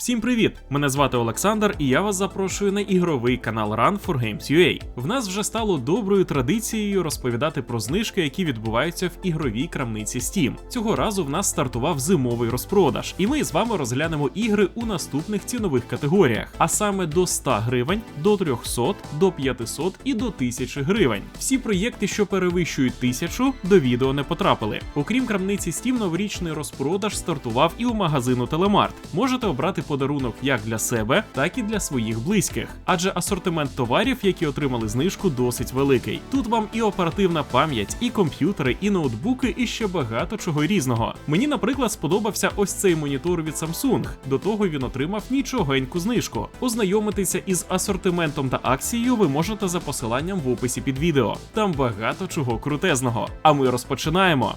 Всім привіт! Мене звати Олександр, і я вас запрошую на ігровий канал Run for Games UA. В нас вже стало доброю традицією розповідати про знижки, які відбуваються в ігровій крамниці Steam. Цього разу в нас стартував зимовий розпродаж, і ми з вами розглянемо ігри у наступних цінових категоріях, а саме до 100 гривень, до 300, до 500 і до 1000 гривень. Всі проєкти, що перевищують 1000, до відео не потрапили. Окрім крамниці Steam, новорічний розпродаж стартував і у магазину Телемарт. Можете обрати подарунок як для себе, так і для своїх близьких, адже асортимент товарів, які отримали знижку, досить великий. Тут вам і оперативна пам'ять, і комп'ютери, і ноутбуки, і ще багато чого різного. Мені, наприклад, сподобався ось цей монітор від Samsung. До того він отримав нічогеньку знижку. Ознайомитися із асортиментом та акцією ви можете за посиланням в описі під відео. Там багато чого крутезного. А ми розпочинаємо.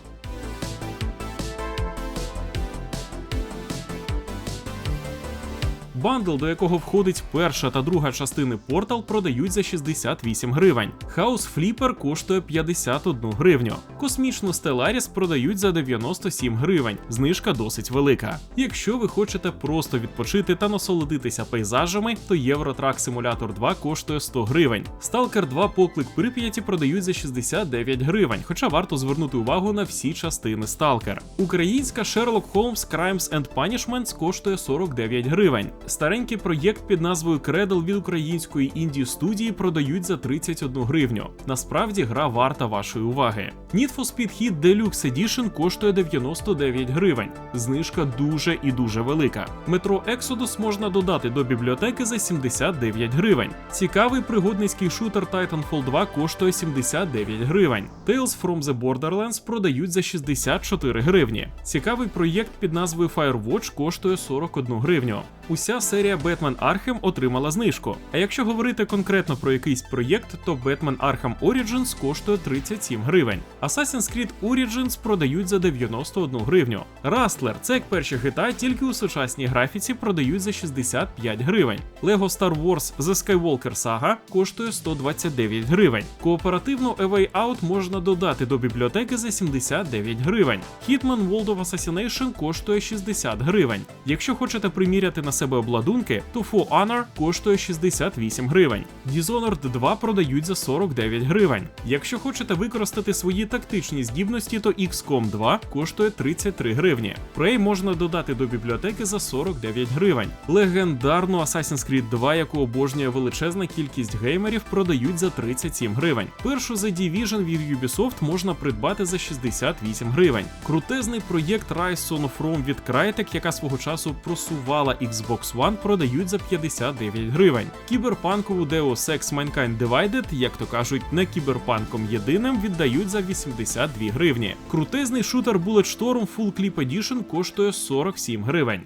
Бандл, до якого входить перша та друга частини Портал, продають за 68 гривень. Хаус Фліпер коштує 51 гривню. Космічну Стеларіс продають за 97 гривень. Знижка досить велика. Якщо ви хочете просто відпочити та насолодитися пейзажами, то Євротрак Simulator 2 коштує 100 гривень. Stalker 2 поклик Прип'яті продають за 69 гривень, хоча варто звернути увагу на всі частини Stalker. Українська Sherlock Holmes Crimes and Punishments коштує 49 гривень. Старенький проєкт під назвою Cradle від української інді студії продають за 31 гривню. Насправді гра варта вашої уваги. Need for Speed Heat Deluxe Edition коштує 99 гривень. Знижка дуже і дуже велика. Метро Exodus можна додати до бібліотеки за 79 гривень. Цікавий пригодницький шутер Titanfall 2 коштує 79 гривень. Tales from the Borderlands продають за 64 гривні. Цікавий проєкт під назвою Firewatch коштує 41 гривню. Уся серія Batman Arkham отримала знижку. А якщо говорити конкретно про якийсь проєкт, то Batman Arkham Origins коштує 37 гривень. Assassin's Creed Origins продають за 91 гривню. Rustler – це як перші GTA, тільки у сучасній графіці продають за 65 гривень. Lego Star Wars The Skywalker Saga коштує 129 гривень. Кооперативну A Way Out можна додати до бібліотеки за 79 гривень. Hitman World of Assassination коштує 60 гривень. Якщо хочете приміряти на себе обладунки, то For Honor коштує 68 гривень. Dishonored 2 продають за 49 гривень. Якщо хочете використати свої тактичні здібності, то XCOM 2 коштує 33 гривні. Prey можна додати до бібліотеки за 49 гривень. Легендарну Assassin's Creed 2, яку обожнює величезна кількість геймерів, продають за 37 гривень. Першу The Division від Ubisoft можна придбати за 68 гривень. Крутезний проєкт Rise Son of Rome від Crytek, яка свого часу просувала Xbox One, продають за 59 гривень. Кіберпанкову Deus Ex Mankind Divided, як то кажуть, не кіберпанком єдиним, віддають за 82 гривні. Крутезний шутер Bulletstorm Full Clip Edition коштує 47 гривень.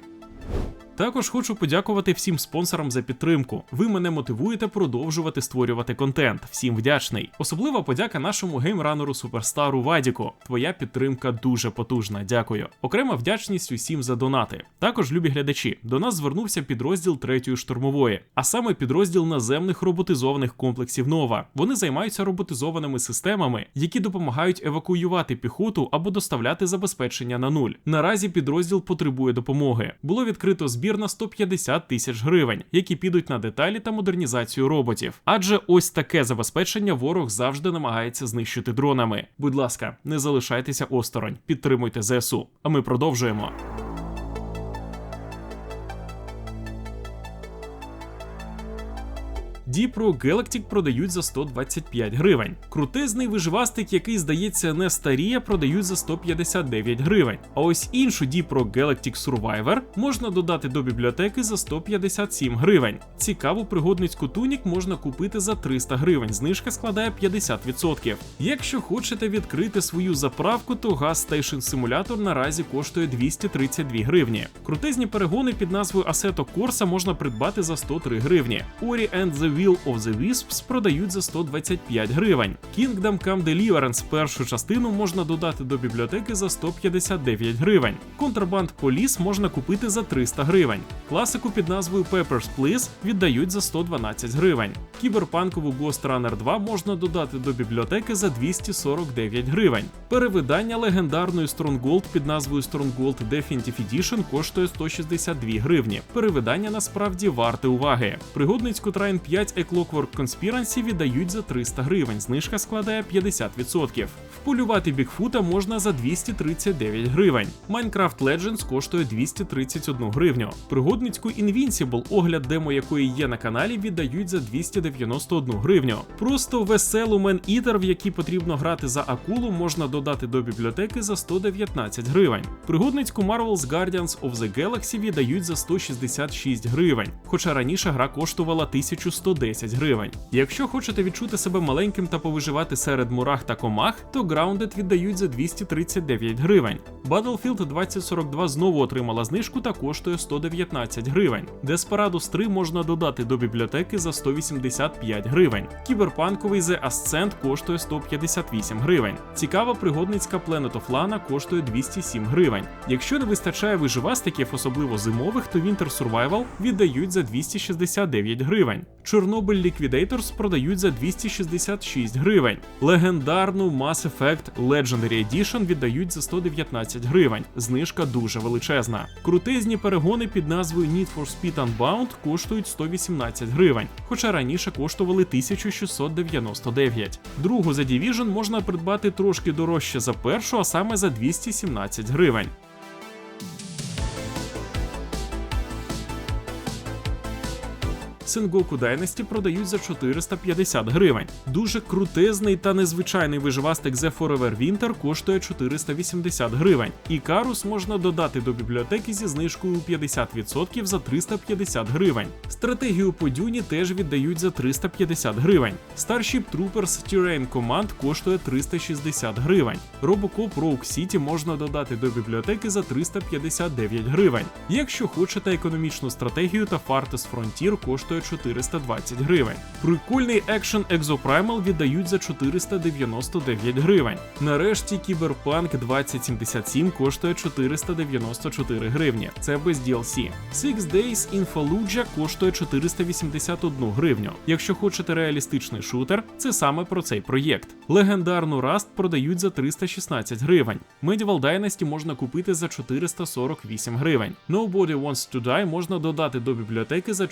Також хочу подякувати всім спонсорам за підтримку. Ви мене мотивуєте продовжувати створювати контент. Всім вдячний. Особлива подяка нашому геймранеру суперстару Вадіку. Твоя підтримка дуже потужна. Дякую. Окрема вдячність усім за донати. Також, любі глядачі, до нас звернувся підрозділ третьої штурмової, а саме підрозділ наземних роботизованих комплексів Нова. Вони займаються роботизованими системами, які допомагають евакуювати піхоту або доставляти забезпечення на нуль. Наразі підрозділ потребує допомоги. Було відкрито збір на 150 тисяч гривень, які підуть на деталі та модернізацію роботів. Адже ось таке забезпечення ворог завжди намагається знищити дронами. Будь ласка, не залишайтеся осторонь, підтримуйте ЗСУ. А ми продовжуємо. Діпро Galactic продають за 125 гривень. Крутезний виживастик, який здається не старіє, продають за 159 гривень. А ось іншу Діпро Galactic Survivor можна додати до бібліотеки за 157 гривень. Цікаву пригодницьку тунік можна купити за 300 гривень. Знижка складає 50%. Якщо хочете відкрити свою заправку, то Gas Station Simulator наразі коштує 232 гривні. Крутезні перегони під назвою Assetto Corsa можна придбати за 103 гривні. Ori and the Will of the Wisps продають за 125 гривень. Kingdom Come Deliverance першу частину можна додати до бібліотеки за 159 гривень. Контрабанд Police можна купити за 300 гривень. Класику під назвою Papers, Please віддають за 112 гривень. Кіберпанкову Ghost Runner 2 можна додати до бібліотеки за 249 гривень. Перевидання легендарної Stronghold під назвою Stronghold Definitive Edition коштує 162 гривні. Перевидання насправді варте уваги. Пригодницьку Train 5 A Clockwork Conspiracy віддають за 300 гривень. Знижка складає 50%. Вполювати Бігфута можна за 239 гривень. Minecraft Legends коштує 231 гривню. Пригодницьку Invincible, огляд демо якої є на каналі, віддають за 291 гривню. Просто веселу Man Eater, в якій потрібно грати за акулу, можна додати до бібліотеки за 119 гривень. Пригодницьку Marvel's Guardians of the Galaxy віддають за 166 гривень, хоча раніше гра коштувала 1110 гривень. Якщо хочете відчути себе маленьким та повиживати серед мурах та комах, то Grounded віддають за 239 гривень. Battlefield 2042 знову отримала знижку та коштує 119 гривень. Desperados 3 можна додати до бібліотеки за 185 гривень. Кіберпанковий The Ascent коштує 158 гривень. Цікава пригодницька Planet of Lana коштує 207 гривень. Якщо не вистачає виживастиків, особливо зимових, то Winter Survival віддають за 269 гривень. Чорнобиль Liquidators продають за 266 гривень. Легендарну Mass Effect Legendary Edition віддають за 119 гривень. Знижка дуже величезна. Крутезні перегони під назвою Need for Speed Unbound коштують 118 гривень, хоча раніше коштували 1699. Другу The Division можна придбати трошки дорожче за першу, а саме за 217 гривень. Сенгоку Dynasty продають за 450 гривень. Дуже крутезний та незвичайний виживастик The Forever Winter коштує 480 гривень. І Карус можна додати до бібліотеки зі знижкою 50% за 350 гривень. Стратегію по дюні теж віддають за 350 гривень. Starship Troopers Terrain Command коштує 360 гривень. Robocop Rogue City можна додати до бібліотеки за 359 гривень. Якщо хочете економічну стратегію та Fartes Frontier коштує 420 гривень. Прикольний екшен Exoprimal віддають за 499 гривень. Нарешті Кіберпанк 2077 коштує 494 гривні. Це без DLC. Six Days in Fallujah коштує 481 гривню. Якщо хочете реалістичний шутер, це саме про цей проєкт. Легендарну Rust продають за 316 гривень. Medieval Dynasty можна купити за 448 гривень. Nobody Wants to Die можна додати до бібліотеки за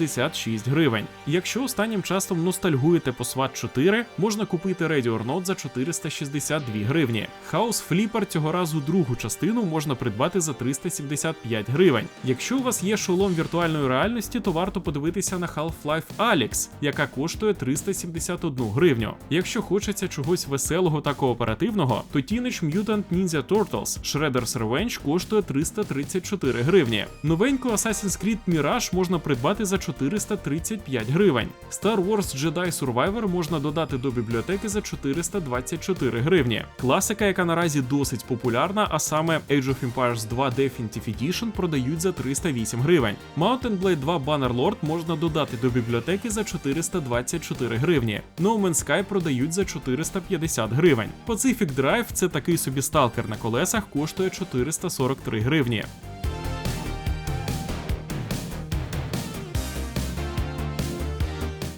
466 гривень. Якщо останнім часом ностальгуєте по SWAT 4, можна купити Ready or Not за 462 гривні. House Flipper цього разу другу частину можна придбати за 375 гривень. Якщо у вас є шолом віртуальної реальності, то варто подивитися на Half-Life Alyx, яка коштує 371 гривню. Якщо хочеться чогось веселого та кооперативного, то Teenage Mutant Ninja Turtles Shredder's Revenge коштує 334 гривні. Новеньку Assassin's Creed Mirage можна придбати за 435 гривень. Star Wars Jedi Survivor можна додати до бібліотеки за 424 гривні. Класика, яка наразі досить популярна, а саме Age of Empires 2 Definitive Edition продають за 308 гривень. Mountain Blade 2 Bannerlord можна додати до бібліотеки за 424 гривні. No Man's Sky продають за 450 гривень. Pacific Drive це такий собі сталкер на колесах, коштує 443 гривні.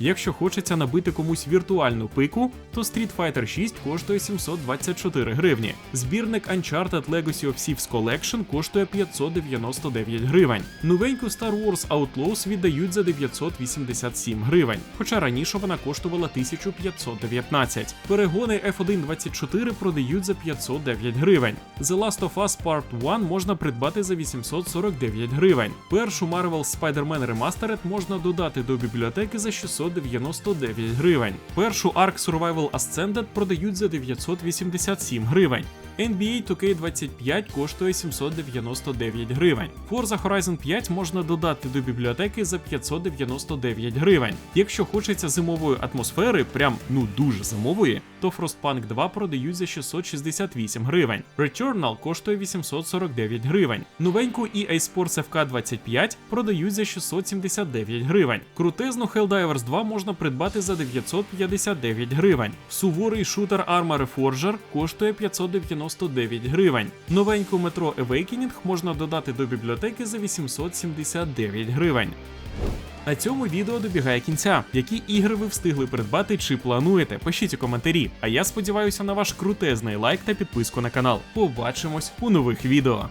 Якщо хочеться набити комусь віртуальну пику, то Street Fighter 6 коштує 724 гривні. Збірник Uncharted Legacy of Thieves Collection коштує 599 гривень. Новеньку Star Wars Outlaws віддають за 987 гривень, хоча раніше вона коштувала 1519. Перегони F124 продають за 509 гривень. The Last of Us Part 1 можна придбати за 849 гривень. Першу Marvel Spider-Man Remastered можна додати до бібліотеки за 600 999 гривень. Першу Ark Survival Ascended продають за 987 гривень. NBA 2K25 коштує 799 гривень. Forza Horizon 5 можна додати до бібліотеки за 599 гривень. Якщо хочеться зимової атмосфери, прям ну дуже зимової, то Frostpunk 2 продають за 668 гривень. Returnal коштує 849 гривень. Новеньку EA Sports FK 25 продають за 679 гривень. Крутезну Helldivers 2 можна придбати за 959 гривень. Суворий шутер Arma Reforger коштує 599 гривень. Новеньку метро Awakening можна додати до бібліотеки за 879 гривень. На цьому відео добігає кінця. Які ігри ви встигли придбати чи плануєте? Пишіть у коментарі. А я сподіваюся на ваш крутезний лайк та підписку на канал. Побачимось у нових відео.